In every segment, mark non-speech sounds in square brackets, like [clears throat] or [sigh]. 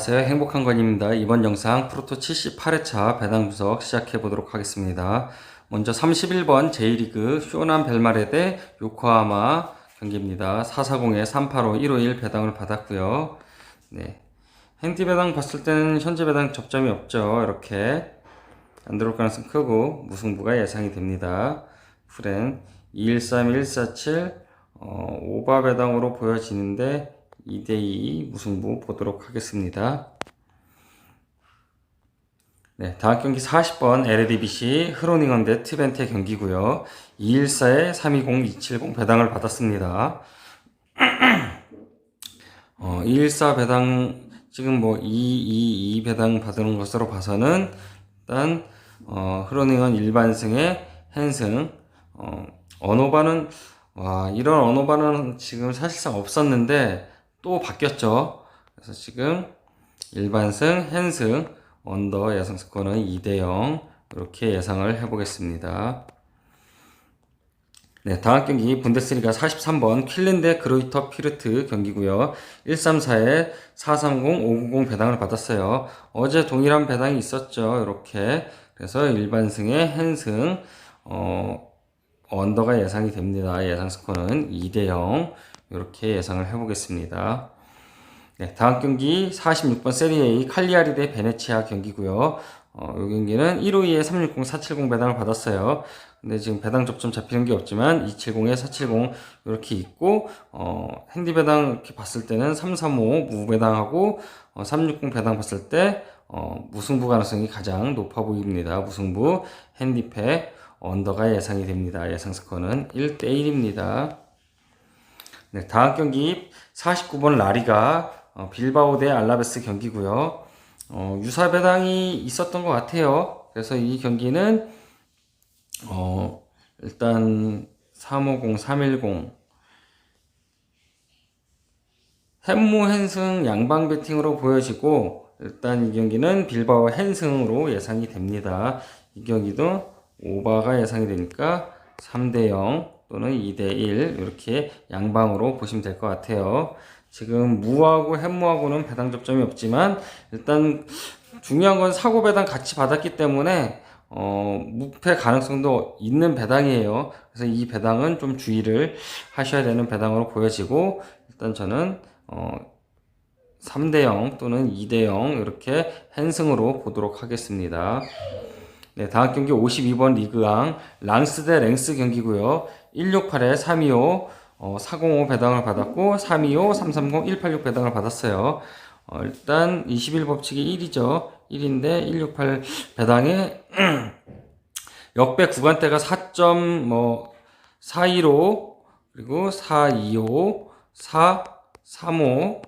안녕하세요. 행복한 건입니다. 이번 영상 프로토 78회차 배당 분석 시작해 보도록 하겠습니다. 먼저 31번 J리그 쇼남 벨마레 대 요코하마 경기입니다. 440에 385 151 배당을 받았고요. 네. 핸디 배당 봤을 때는 현재 배당 접점이 없죠. 이렇게 안 들어올 가능성 크고 무승부가 예상이 됩니다. 프렌 213, 147 어, 오바 배당으로 보여지는데 2대2 무승부 보도록 하겠습니다. 네, 다음 경기 40번 LADBC 흐로닝언 대 트벤테 경기고요. 214에 320, 270 배당을 받았습니다. [clears throat] 어, 214 배당 지금 뭐 222 배당 받은 것으로 봐서는 일단 어, 흐로닝언 일반승의 헨승 어, 언어바는 와 이런 언어바는 지금 사실상 없었는데 또 바뀌었죠. 그래서 지금 일반승, 헨승, 언더 예상 스코어는 2대 0 이렇게 예상을 해보겠습니다. 네, 다음 경기 분데스리가 43번 퀼린 대 그로이터 피르트 경기고요. 134에 430, 590 배당을 받았어요. 어제 동일한 배당이 있었죠. 이렇게. 그래서 일반승의 헨승, 어, 언더가 예상이 됩니다. 예상 스코어는 2대 0 이렇게 예상을 해보겠습니다. 네, 다음 경기 46번 세리에이 칼리아리 대 베네치아 경기고요. 어, 이 경기는 152에 360, 470 배당을 받았어요. 근데 지금 배당 접점 잡히는 게 없지만 270에 470 이렇게 있고 어, 핸디 배당 이렇게 봤을 때는 335 무배당하고 어, 360 배당 봤을 때 어, 무승부 가능성이 가장 높아 보입니다. 무승부 핸디패 언더가 예상이 됩니다. 예상 스코어는 1대 1입니다. 네, 다음 경기 49번 라리가 어, 빌바오 대 알라베스 경기고요. 어, 유사 배당이 있었던 것 같아요. 그래서 이 경기는 어, 일단 350, 310 햄무 헨승 양방 배팅으로 보여지고 일단 이 경기는 빌바오 헨승으로 예상이 됩니다. 이 경기도 오바가 예상이 되니까 3대 0 또는 2대 1 이렇게 양방으로 보시면 될 것 같아요. 지금 무하고 햄무하고는 배당 접점이 없지만 일단 중요한 건 사고 배당 같이 받았기 때문에 어, 무패 가능성도 있는 배당이에요. 그래서 이 배당은 좀 주의를 하셔야 되는 배당으로 보여지고 일단 저는 어, 3대 0 또는 2대 0 이렇게 헨승으로 보도록 하겠습니다. 네, 다음 경기 52번 리그왕 랑스 대 랭스 경기고요. 168에 325 어, 405 배당을 받았고 325, 330, 186 배당을 받았어요. 어, 일단 21 법칙이 1이죠. 1인데 168 배당에 [clears throat] 역배 구간대가 4점 뭐415 그리고 425, 435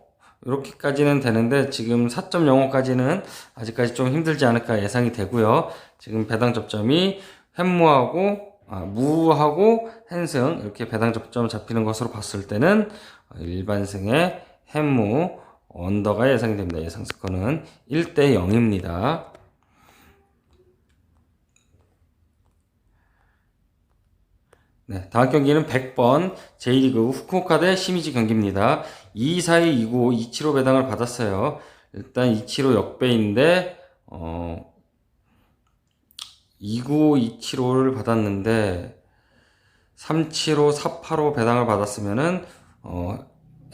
이렇게까지는 되는데 지금 4.05까지는 아직까지 좀 힘들지 않을까 예상이 되고요. 지금 배당 접점이 햄무하고 아, 무하고 헨승 이렇게 배당 접점 잡히는 것으로 봤을 때는 일반승의 햄무 언더가 예상이 됩니다. 예상 스코어는 1대 0입니다. 네, 다음 경기는 100번 J리그 후쿠오카 대 시미지 경기입니다. 242, 295, 275 배당을 받았어요. 일단 275 역배인데 어 295, 275를 받았는데 375, 485 배당을 받았으면은 어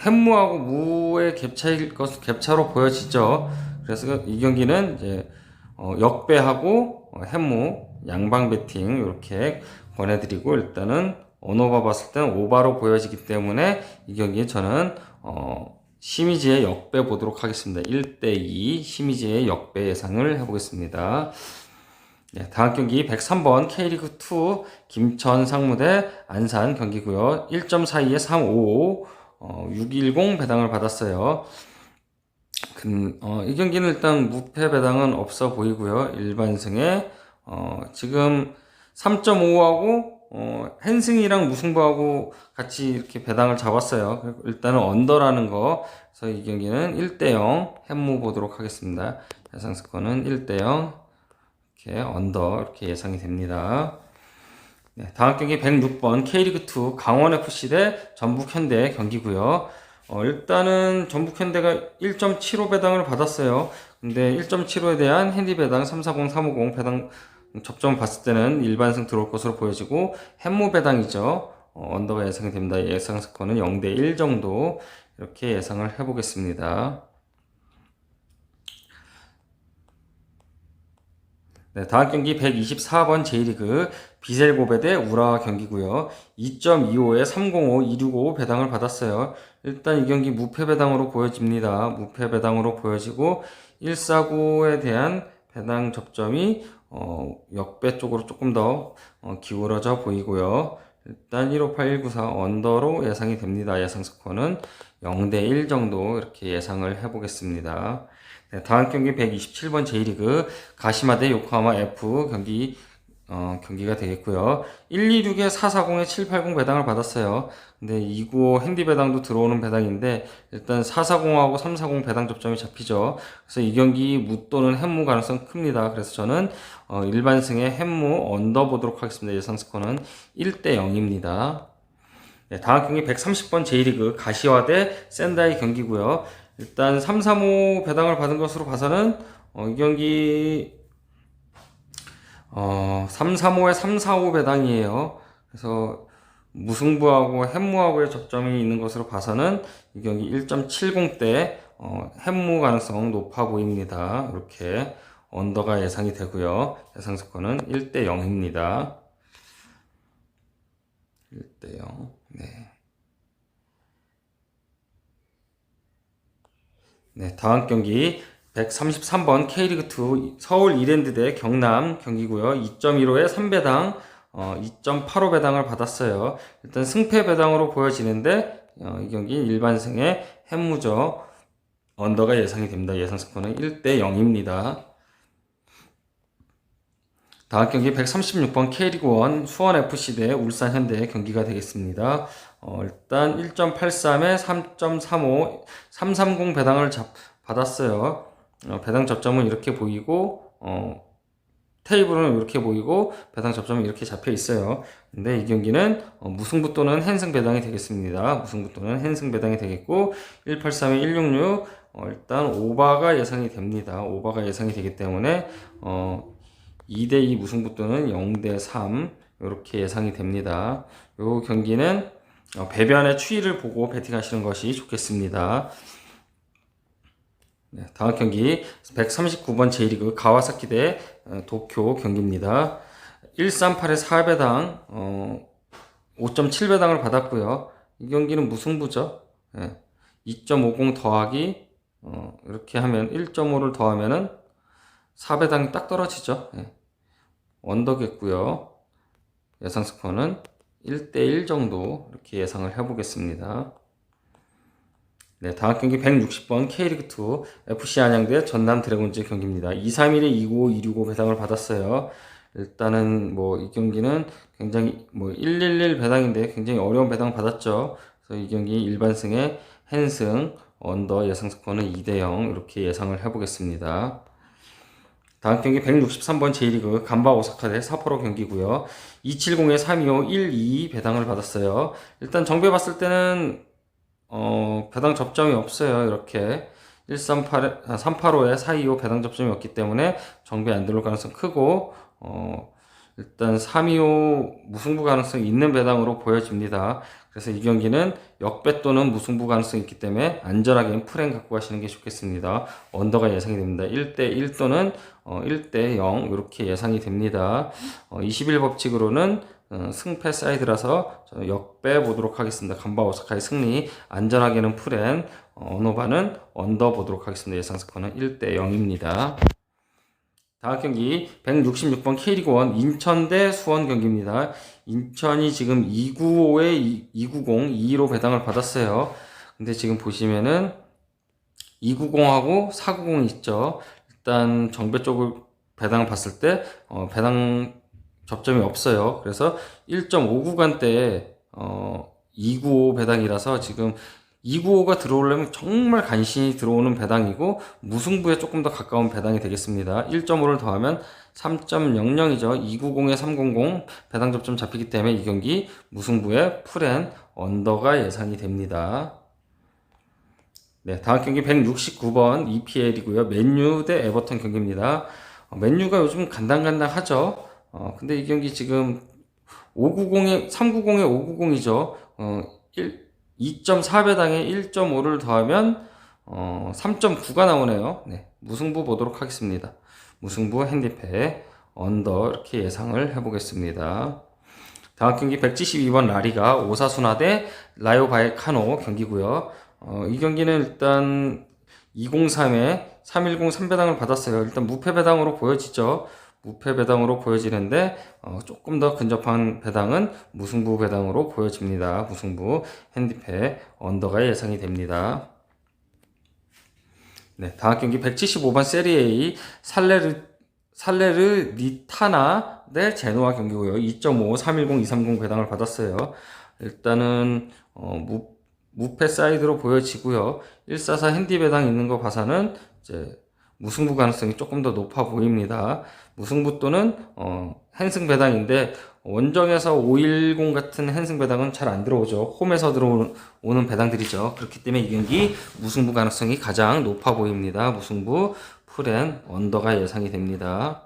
햄무하고 무의 갭차일 것 갭차로 보여지죠. 그래서 이 경기는 이제 어 역배하고 어 햄무 양방 배팅 이렇게 권해드리고 일단은 언어바 봤을 때는 오바로 보여지기 때문에 이 경기 저는 어 시미즈의 역배 보도록 하겠습니다. 1대2 시미즈의 역배 예상을 해보겠습니다. 네, 다음 경기 103번 K리그2 김천 상무대 안산 경기고요. 1.42에 355 어, 610 배당을 받았어요. 그, 어, 이 경기는 일단 무패 배당은 없어 보이고요. 일반승에 어, 지금 3.5하고 어, 헨승이랑 무승부하고 같이 이렇게 배당을 잡았어요. 일단은 언더라는 거. 그래서 이 경기는 1대0 햄무 보도록 하겠습니다. 예상 스코어는 1대0 이렇게 언더 이렇게 예상이 됩니다. 네, 다음 경기 106번 K리그2 강원FC 대 전북현대 경기고요. 어, 일단은 전북 현대가 1.75 배당을 받았어요. 근데 1.75에 대한 핸디 배당 340, 350 배당 접점 봤을 때는 일반승 들어올 것으로 보여지고 햄무 배당이죠. 어, 언더가 예상이 됩니다. 예상 스코어는 0대 1 정도 이렇게 예상을 해보겠습니다. 네, 다음 경기 124번 J리그 비셀고베 대 우라와 경기고요. 2.25에 305, 265 배당을 받았어요. 일단 이 경기 무패 배당으로 보여집니다. 무패 배당으로 보여지고 149에 대한 배당 접점이 어, 역배 쪽으로 조금 더 어, 기울어져 보이고요. 일단 158194 언더로 예상이 됩니다. 예상 스코어는 0대 1 정도 이렇게 예상을 해보겠습니다. 네, 다음 경기 127번 J리그 가시마 대 요코하마 F 경기 어, 경기가 되겠고요. 126에 440에 780 배당을 받았어요. 근데 295 핸디 배당도 들어오는 배당인데 일단 440하고 340 배당 접점이 잡히죠. 그래서 이 경기 무 또는 햄무 가능성 큽니다. 그래서 저는 어, 일반승의 햄무 언더 보도록 하겠습니다. 예상 스코어는 1대 0입니다. 네, 다음 경기 130번 J리그 가시와 대 샌다이 경기고요. 일단 335 배당을 받은 것으로 봐서는 어, 이 경기 어, 335에 345 배당이에요. 그래서 무승부하고 햄무하고의 접점이 있는 것으로 봐서는 이 경기 1.70대 어, 햄무 가능성 높아 보입니다. 이렇게 언더가 예상이 되고요. 예상 스코어는 1대 0입니다. 1대 0. 네. 네, 다음 경기 133번 K리그2 서울 이랜드 대 경남 경기고요. 2.15에 3배당, 어, 2.85 배당을 받았어요. 일단 승패 배당으로 보여지는데 어, 이 경기 일반승의 햄무죠. 언더가 예상이 됩니다. 예상 스코어는 1대 0입니다. 다음 경기 136번 K리그1 수원FC 대 울산현대 경기가 되겠습니다. 어, 일단 1.83에 3.35, 330 배당을 잡, 받았어요. 어, 배당 접점은 이렇게 보이고, 어, 테이블은 이렇게 보이고, 배당 접점은 이렇게 잡혀 있어요. 근데 이 경기는 어, 무승부 또는 헨승 배당이 되겠습니다. 무승부 또는 헨승 배당이 되겠고, 183에 166, 어, 일단 오바가 예상이 됩니다. 오바가 예상이 되기 때문에, 어, 2대2 무승부 또는 0대3 이렇게 예상이 됩니다. 이 경기는 어, 배변의 추이를 보고 배팅하시는 것이 좋겠습니다. 네, 다음 경기 139번 J리그 가와사키 대 어, 도쿄 경기입니다. 138에 4배당 어, 5.7배당을 받았고요. 이 경기는 무승부죠. 네, 2.50 더하기 어, 이렇게 하면 1.5를 더하면은 4배당이 딱 떨어지죠. 네. 언더겠고요. 예상 스코어는 1대1 정도 이렇게 예상을 해보겠습니다. 네, 다음 경기 160번 K리그2 FC 안양 대 전남 드래곤즈 경기입니다. 231에 295, 265 배당을 받았어요. 일단은 뭐 이 경기는 굉장히 뭐 111 배당인데 굉장히 어려운 배당 받았죠. 그래서 이 경기 일반승의 헨승 언더 예상 스코어는 2대 0 이렇게 예상을 해보겠습니다. 다음 경기 163번 J리그 간바 오사카 대 사포로 경기고요. 270에 325, 122 배당을 받았어요. 일단 정배 봤을 때는 어, 배당 접점이 없어요. 이렇게 138, 385에 425 배당 접점이 없기 때문에 정배 안 들어올 가능성 크고 어, 일단 325 무승부 가능성이 있는 배당으로 보여집니다. 그래서 이 경기는 역배 또는 무승부 가능성이 있기 때문에 안전하게 프레임 갖고 가시는 게 좋겠습니다. 언더가 예상이 됩니다. 1대 1 또는 어, 1대 0 이렇게 예상이 됩니다. 어, 21 법칙으로는 어, 승패 사이드라서 역배 보도록 하겠습니다. 간바 오사카의 승리 안전하게는 프렌 어, 언어바는 언더 보도록 하겠습니다. 예상 스코어는 1대 0입니다. 다음 경기 166번 K리그 1 인천 대 수원 경기입니다. 인천이 지금 295에 290, 215 배당을 받았어요. 근데 지금 보시면은 290하고 490이 있죠. 일단 정배 쪽을 배당을 봤을 때 어, 배당 접점이 없어요. 그래서 1.5 구간대 어, 295 배당이라서 지금 295가 들어오려면 정말 간신히 들어오는 배당이고 무승부에 조금 더 가까운 배당이 되겠습니다. 1.5를 더하면 3.00이죠. 290에 300 배당 접점 잡히기 때문에 이 경기 무승부에 풀앤 언더가 예상이 됩니다. 네, 다음 경기 169번 EPL이고요. 맨유 대 에버턴 경기입니다. 어, 맨유가 요즘 간당간당하죠. 어, 근데 이 경기 지금 590에 390에 590이죠. 어, 1 2.4배당에 1.5를 더하면 어, 3.9가 나오네요. 네, 무승부 보도록 하겠습니다. 무승부 핸디패 언더 이렇게 예상을 해보겠습니다. 다음 경기 172번 라리가 오사수나 대 라요 바이카노 경기고요. 어, 이 경기는 일단 203에 310 3배당을 받았어요. 일단 무패 배당으로 보여지죠. 무패 배당으로 보여지는데 어, 조금 더 근접한 배당은 무승부 배당으로 보여집니다. 무승부 핸디패 언더가 예상이 됩니다. 네, 다음 경기 175번 세리에 A 살레르 살레르 니타나 대 제노아 경기고요. 2.5 310 230 배당을 받았어요. 일단은 어, 무 무패 사이드로 보여지고요. 144 핸디 배당 있는 거 봐서는 이제 무승부 가능성이 조금 더 높아 보입니다. 무승부 또는 어, 핸승 배당인데 원정에서 510 같은 핸승 배당은 잘 안 들어오죠. 홈에서 들어오는 배당들이죠. 그렇기 때문에 이 경기 무승부 가능성이 가장 높아 보입니다. 무승부 풀앤 언더가 예상이 됩니다.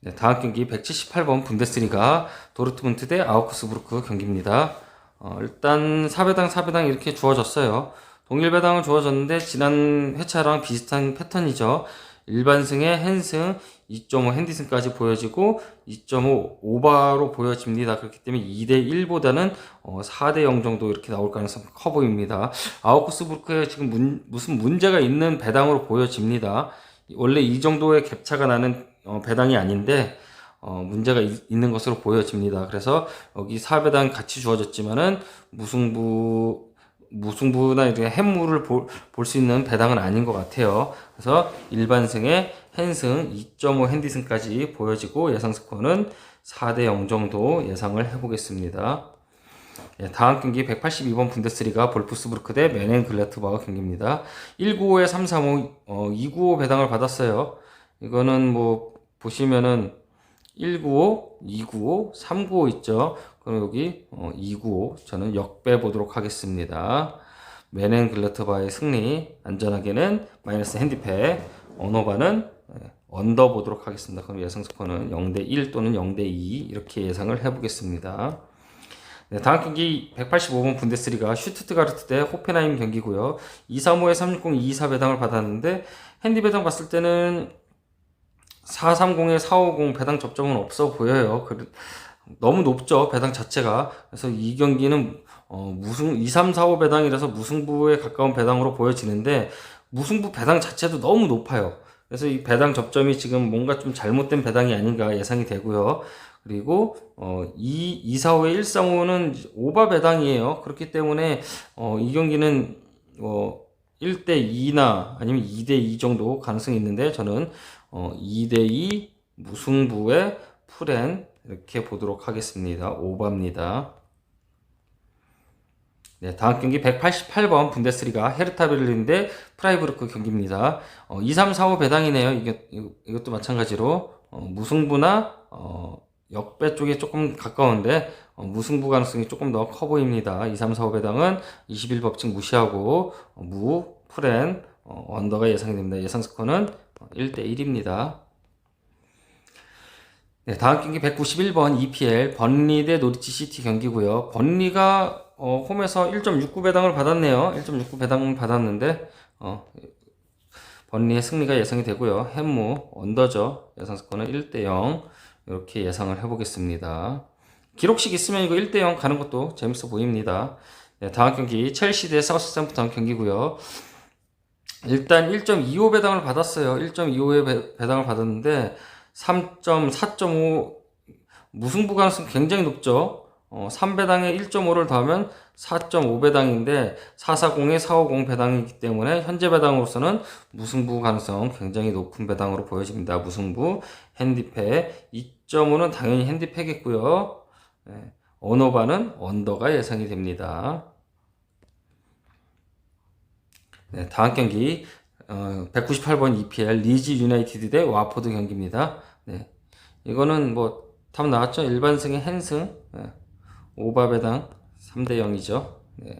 네, 다음 경기 178번 분데스리가 도르트문트 대 아우크스부르크 경기입니다. 어, 일단 4배당 4배당 이렇게 주어졌어요. 동일 배당은 주어졌는데 지난 회차랑 비슷한 패턴이죠. 일반승의 핸승 2.5 핸디승까지 보여지고 2.5 오바로 보여집니다. 그렇기 때문에 2대 1보다는 어, 4대 0 정도 이렇게 나올 가능성이 커 보입니다. 아우크스부르크에 지금 문, 무슨 문제가 있는 배당으로 보여집니다. 원래 이 정도의 갭차가 나는 어, 배당이 아닌데 어, 문제가 있, 는 것으로 보여집니다. 그래서 여기 4배당 같이 주어졌지만은 무승부 무승부나 이렇게 해물을 볼 수 있는 배당은 아닌 것 같아요. 그래서 일반승의 핸승 2.5 핸디승까지 보여지고 예상 스코어는 4대 0 정도 예상을 해보겠습니다. 예, 다음 경기 182번 분데스리가 볼프스부르크 대 메넨 글라트바가 경기입니다. 195에 335, 어, 295 배당을 받았어요. 이거는 뭐 보시면은 195, 295, 395 있죠. 그럼 여기 어, 295 저는 역배 보도록 하겠습니다. 메넨 글러트바의 승리 안전하게는 마이너스 핸디패 언어바는 예, 언더 보도록 하겠습니다. 그럼 예상 스코어는 0대 1 또는 0대 2 이렇게 예상을 해보겠습니다. 네, 다음 경기 185번 분데스리가 슈투트가르트 대 호펜하임 경기고요. 235에 360, 24 배당을 받았는데 핸디 배당 봤을 때는 430에 450 배당 접점은 없어 보여요. 너무 높죠. 배당 자체가. 그래서 이 경기는 어, 무승 2, 3, 4, 5 배당이라서 무승부에 가까운 배당으로 보여지는데 무승부 배당 자체도 너무 높아요. 그래서 이 배당 접점이 지금 뭔가 좀 잘못된 배당이 아닌가 예상이 되고요. 그리고 어, 2, 2, 4, 5에 1, 3, 5는 오바 배당이에요. 그렇기 때문에 어, 이 경기는 어, 1대 2나 아니면 2대 2 정도 가능성이 있는데 저는 어, 2대 2 무승부의 풀엔 이렇게 보도록 하겠습니다. 오버입니다. 네, 다음 경기 188번 분데스리가 헤르타 베를린 대 프라이브르크 경기입니다. 어, 2, 3, 4, 5 배당이네요. 이게, 이것도 마찬가지로 어, 무승부나 어, 역배 쪽에 조금 가까운데 어, 무승부 가능성이 조금 더 커 보입니다. 2, 3, 4, 5 배당은 21법칙 무시하고 어, 무, 프렌, 어, 언더가 예상이 됩니다. 예상 스코어는 1대 1입니다. 네, 다음 경기 191번 EPL 번리 대 노리치 시티 경기고요. 번리가 어, 홈에서 1.69 배당을 받았네요. 1.69 배당 받았는데 어, 번리의 승리가 예상이 되고요. 햄무 언더죠. 예상 스코어는 1대 0 이렇게 예상을 해보겠습니다. 기록식 있으면 이거 1대 0 가는 것도 재밌어 보입니다. 네, 다음 경기 첼시 대 사우스햄프턴 경기고요. 일단 1.25 배당을 받았어요. 1.25의 배당을 받았는데 3.4.5 무승부 가능성 굉장히 높죠. 어, 3배당에 1.5를 더하면 4.5배당인데 440에 450 배당이기 때문에 현재 배당으로서는 무승부 가능성 굉장히 높은 배당으로 보여집니다. 무승부 핸디패 2.5는 당연히 핸디패겠고요. 네, 언어바는 언더가 예상이 됩니다. 네, 다음 경기 어, 198번 EPL 리즈 유나이티드 대 와포드 경기입니다. 네, 이거는 뭐 답 나왔죠? 일반승의 핸승 네, 오바배당 3대 0이죠. 네.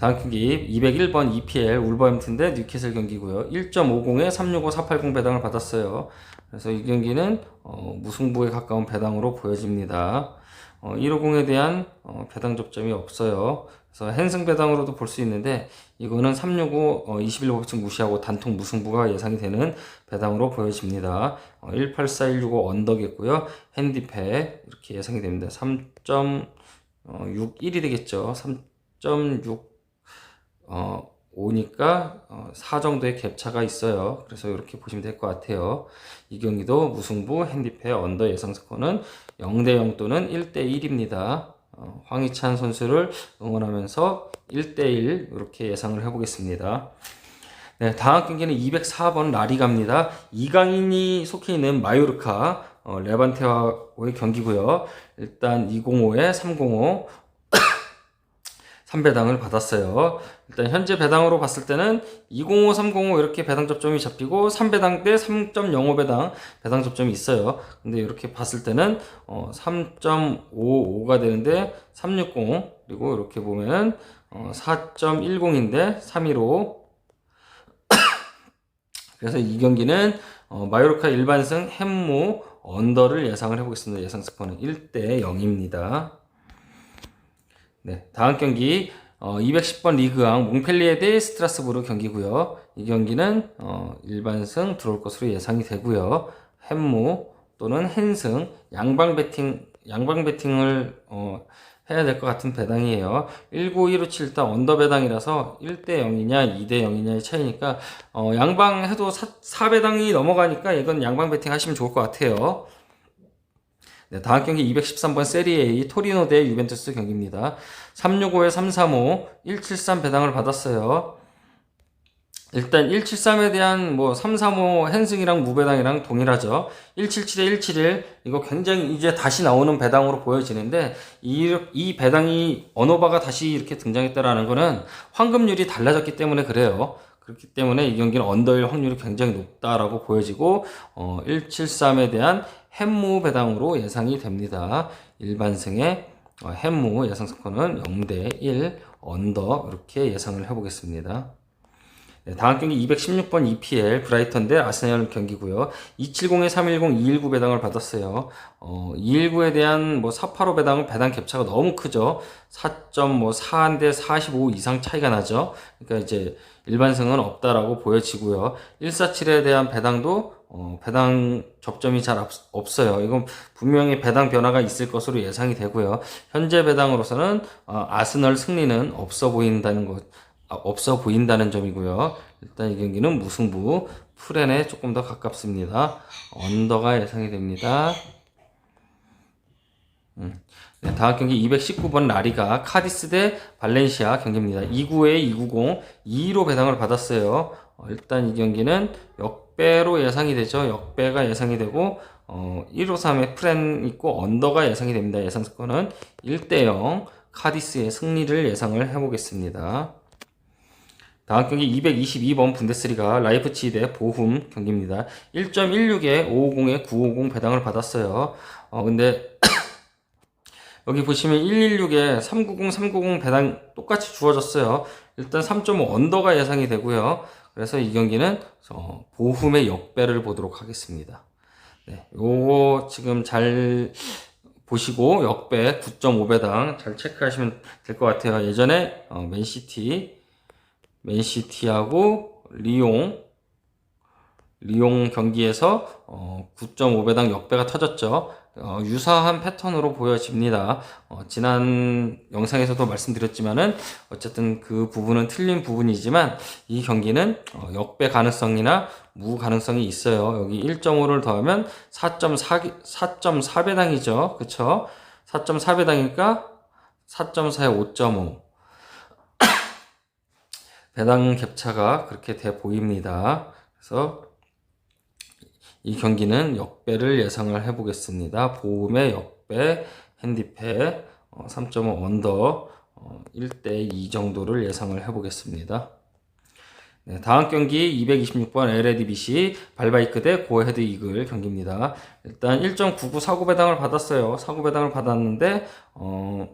다음 경기 201번 EPL 울버햄튼 대 뉴캐슬 경기고요. 1.50에 365 480 배당을 받았어요. 그래서 이 경기는 어, 무승부에 가까운 배당으로 보여집니다. 어, 150에 대한 어, 배당 접점이 없어요. 그래서 헨승 배당으로도 볼 수 있는데 이거는 365 어, 21법칙 무시하고 단통 무승부가 예상이 되는 배당으로 보여집니다. 어, 184 165 언덕이고요. 핸디패 이렇게 예상이 됩니다. 3.61이 되겠죠. 3.6 어, 5니까 어, 4 정도의 갭차가 있어요. 그래서 이렇게 보시면 될 것 같아요. 이 경기도 무승부 핸디패 언더 예상 스코어는 0대 0 또는 1대 1입니다. 어, 황희찬 선수를 응원하면서 1대 1 이렇게 예상을 해보겠습니다. 네, 다음 경기는 204번 라리가입니다. 이강인이 속해 있는 마요르카 어, 레반테와의 경기고요. 일단 205에 305 3배당을 받았어요. 일단 현재 배당으로 봤을 때는 205, 305 이렇게 배당 접점이 잡히고 3배당 때 3.05 배당 배당 접점이 있어요. 근데 이렇게 봤을 때는 어 3.55가 되는데 360 그리고 이렇게 보면 어 4.10인데 315 [coughs] 그래서 이 경기는 어 마요르카 일반승 햄무 언더를 예상을 해보겠습니다. 예상 스코어는 1대 0입니다. 네, 다음 경기 어, 210번 리그왕 몽펠리에 대 스트라스부르 경기고요. 이 경기는 어, 일반승 들어올 것으로 예상이 되고요. 햄무 또는 헨승 양방 배팅 양방 배팅을 어, 해야 될 것 같은 배당이에요. 19157 일단 언더 배당이라서 1대 0이냐 2대 0이냐의 차이니까 어, 양방 해도 4, 4배당이 넘어가니까 이건 양방 배팅 하시면 좋을 것 같아요. 네, 다음 경기 213번 세리에 토리노 대 유벤투스 경기입니다. 365에 335, 173 배당을 받았어요. 일단 173에 대한 뭐 335 헨승이랑 무배당이랑 동일하죠. 177에 171 이거 굉장히 이제 다시 나오는 배당으로 보여지는데 이, 이 배당이 언어바가 다시 이렇게 등장했다라는 거는 황금률이 달라졌기 때문에 그래요. 그렇기 때문에 이 경기는 언더일 확률이 굉장히 높다라고 보여지고 어, 173에 대한 햄무 배당으로 예상이 됩니다. 일반승의 어, 햄무 예상 스코어는 0대 1 언더 이렇게 예상을 해보겠습니다. 네, 다음 경기 216번 EPL 브라이턴 대 아스널 경기고요. 270에 310, 219 배당을 받았어요. 어, 219에 대한 뭐 485 배당은 배당 격차가 너무 크죠. 4.4인데 45 이상 차이가 나죠. 그러니까 이제 일반승은 없다라고 보여지고요. 147에 대한 배당도 어, 배당 접점이 잘 없, 없어요. 이건 분명히 배당 변화가 있을 것으로 예상이 되고요. 현재 배당으로서는 어, 아스널 승리는 없어 보인다는 것. 아, 없어 보인다는 점이고요. 일단 이 경기는 무승부 풀엔에 조금 더 가깝습니다. 언더가 예상이 됩니다. 음. 네, 다음 경기 219번 라리가 카디스 대 발렌시아 경기입니다. 2구에 290, 2로 배당을 받았어요. 어, 일단 이 경기는 역 배로 예상이 되죠. 역배가 예상이 되고 어, 153에 프렌 있고 언더가 예상이 됩니다. 예상 스코어는 1대 0 카디스의 승리를 예상을 해보겠습니다. 다음 경기 222번 분데스리가 라이프치히 대 보훔 경기입니다. 1.16에 550에 950 배당을 받았어요. 어, 근데 [coughs] 여기 보시면 116에 390, 390 배당 똑같이 주어졌어요. 일단 3.5 언더가 예상이 되고요. 그래서 이 경기는 어, 보훔의 역배를 보도록 하겠습니다. 네, 요거 지금 잘 보시고 역배 9.5배당 잘 체크하시면 될 것 같아요. 예전에 어, 맨시티 맨시티하고 리옹 리옹 경기에서 어, 9.5배당 역배가 터졌죠. 어, 유사한 패턴으로 보여집니다. 어, 지난 영상에서도 말씀드렸지만은 어쨌든 그 부분은 틀린 부분이지만 이 경기는 어, 역배 가능성이나 무 가능성이 있어요. 여기 1.5를 더하면 4.4 4.4배당이죠. 그쵸? 4.4배당이니까 4.4에 5.5 배당 격차가 그렇게 돼 보입니다. 그래서 이 경기는 역배를 예상을 해보겠습니다. 보험의 역배, 핸디패, 3.5 언더, 1대2 정도를 예상을 해보겠습니다. 네, 다음 경기 226번 LADBC 발바이크 대 고헤드 이글 경기입니다. 일단 1.99 사고 배당을 받았어요. 사고 배당을 받았는데 어,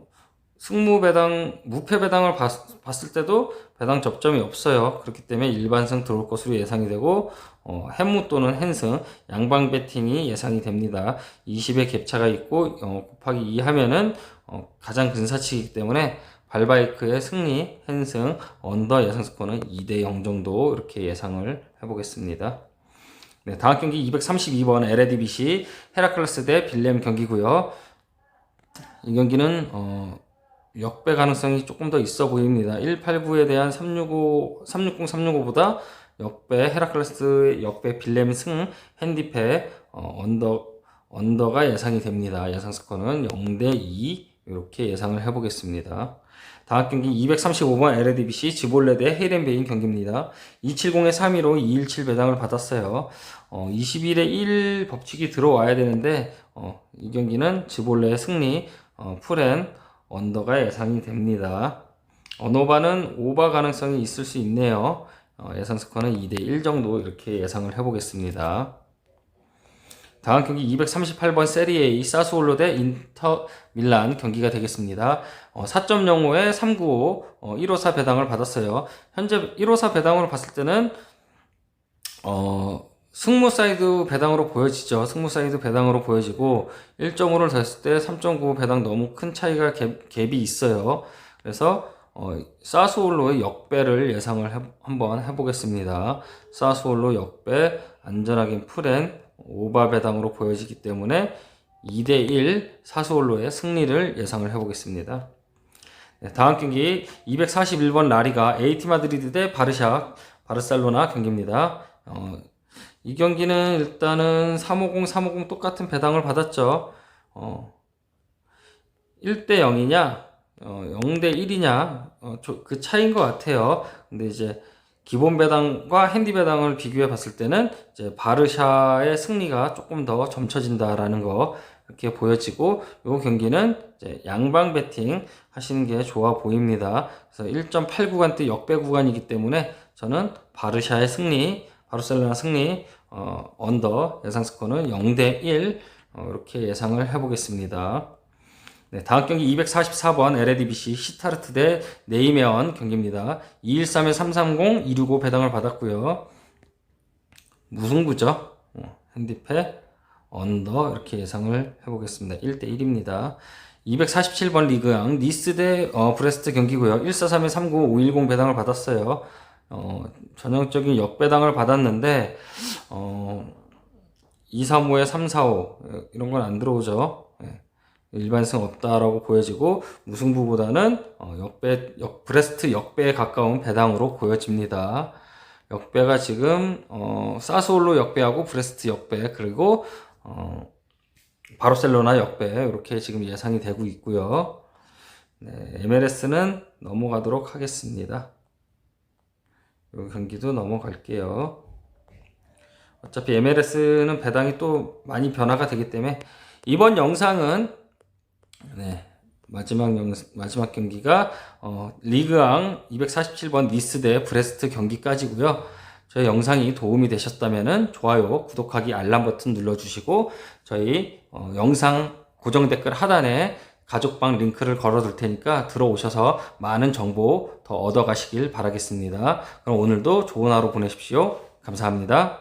승무 배당, 무패 배당을 봤, 봤을 때도 배당 접점이 없어요. 그렇기 때문에 일반승 들어올 것으로 예상이 되고 어, 햄무 또는 헨승 양방 배팅이 예상이 됩니다. 20의 갭차가 있고 어, 곱하기 2 하면은 어, 가장 근사치이기 때문에 발바이크의 승리, 헨승, 언더 예상 스코어는 2대 0 정도 이렇게 예상을 해보겠습니다. 네, 다음 경기 232번 LADBC 헤라클레스 대 빌렘 경기고요. 이 경기는 어, 역배 가능성이 조금 더 있어 보입니다. 189에 대한 365, 360, 365보다 역배 헤라클레스의 역배 빌렘 승 핸디패 어, 언더 언더가 예상이 됩니다. 예상 스코어는 0대 2 이렇게 예상을 해보겠습니다. 다음 경기 235번 LADBC 지볼레 대 헤이렌베인 경기입니다. 270에 3위로 217 배당을 받았어요. 어, 21에 1 법칙이 들어와야 되는데 어, 이 경기는 지볼레의 승리, 어, 풀엔 언더가 예상이 됩니다. 어노바는 오바 가능성이 있을 수 있네요. 어, 예상 스코어는 2대 1 정도 이렇게 예상을 해보겠습니다. 다음 경기 238번 세리에 사스올로 대 인터 밀란 경기가 되겠습니다. 어, 4.05에 395 어, 154 배당을 받았어요. 현재 154 배당으로 봤을 때는 어, 승무 사이드 배당으로 보여지죠. 승무 사이드 배당으로 보여지고 1.5를 됐을 때 3.95 배당 너무 큰 차이가 갭, 갭이 있어요. 그래서 어, 사스올로의 역배를 예상을 해, 한번 해보겠습니다. 사스올로 역배 안전하게 풀엔 오바 배당으로 보여지기 때문에 2대1 사스올로의 승리를 예상을 해보겠습니다. 네, 다음 경기 241번 라리가 에이티 마드리드 대 바르샤 바르셀로나 경기입니다. 어, 이 경기는 일단은 350, 350 똑같은 배당을 받았죠. 어, 1대 0이냐, 어, 0대 1이냐, 어, 저- 그 차이인 것 같아요. 근데 이제 기본 배당과 핸디 배당을 비교해 봤을 때는 이제 바르샤의 승리가 조금 더 점쳐진다라는 거 이렇게 보여지고 이 경기는 이제 양방 배팅 하시는 게 좋아 보입니다. 그래서 1.8 구간대 역배 구간이기 때문에 저는 바르샤의 승리, 바르셀로나 승리, 어, 언더 예상 스코어는 0대 1 어, 이렇게 예상을 해보겠습니다. 네, 다음 경기 244번 LADBC 시타르트 대 네이메언 경기입니다. 213에 330, 265 배당을 받았고요. 무승부죠. 어, 핸디패, 언더 이렇게 예상을 해보겠습니다. 1대 1입니다. 247번 리그양 니스 대 어, 브레스트 경기고요. 143에 39, 510 배당을 받았어요. 어, 전형적인 역배당을 받았는데 어, 235에 345 이런 건 안 들어오죠. 예. 일반성 없다라고 보여지고 무승부보다는 어, 역배 역 브레스트 역배에 가까운 배당으로 보여집니다. 역배가 지금 어, 사스올로 역배하고 브레스트 역배 그리고 어, 바르셀로나 역배 이렇게 지금 예상이 되고 있고요. 네, MLS는 넘어가도록 하겠습니다. 이 경기도 넘어갈게요. 어차피 MLS는 배당이 또 많이 변화가 되기 때문에 이번 영상은 네, 마지막 영, 마지막 경기가 어, 리그왕 247번 니스 대 브레스트 경기까지고요. 저희 영상이 도움이 되셨다면 좋아요, 구독하기, 알람 버튼 눌러주시고 저희 어, 영상 고정 댓글 하단에 가족방 링크를 걸어둘 테니까 들어오셔서 많은 정보 더 얻어가시길 바라겠습니다. 그럼 오늘도 좋은 하루 보내십시오. 감사합니다.